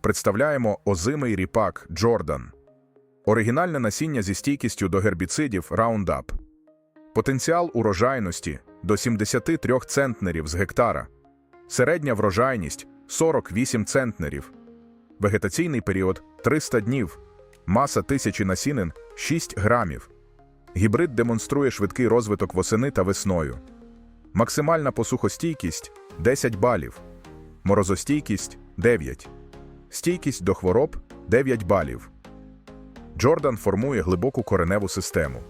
представляємо озимий ріпак Джордан. Оригінальне насіння зі стійкістю до гербіцидів Roundup. Потенціал урожайності до 73 центнерів з гектара. Середня врожайність 48 центнерів. Вегетаційний період 300 днів. Маса тисячі насінин 6 грамів. Гібрид демонструє швидкий розвиток восени та весною. Максимальна посухостійкість 10 балів. Морозостійкість 9. Стійкість до хвороб 9 балів. Джордан формує глибоку кореневу систему,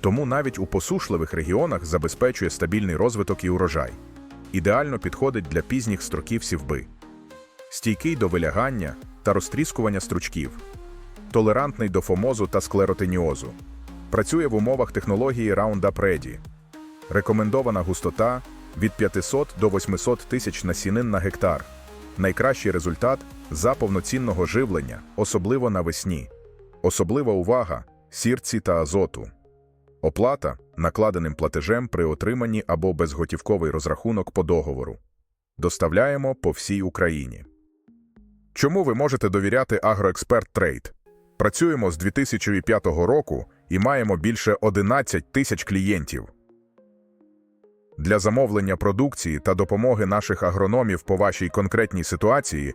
тому навіть у посушливих регіонах забезпечує стабільний розвиток і урожай. Ідеально підходить для пізніх строків сівби. Стійкий до вилягання та розтріскування стручків. Толерантний до фомозу та склеротиніозу. Працює в умовах технології Roundup Ready. Рекомендована густота від 500 до 800 тисяч насінин на гектар. Найкращий результат за повноцінного живлення, особливо навесні. Особлива увага сірці та азоту. Оплата накладеним платежем при отриманні або безготівковий розрахунок по договору. Доставляємо по всій Україні. Чому ви можете довіряти Агроексперт Трейд? Працюємо з 2005 року і маємо більше 11 тисяч клієнтів. Для замовлення продукції та допомоги наших агрономів по вашій конкретній ситуації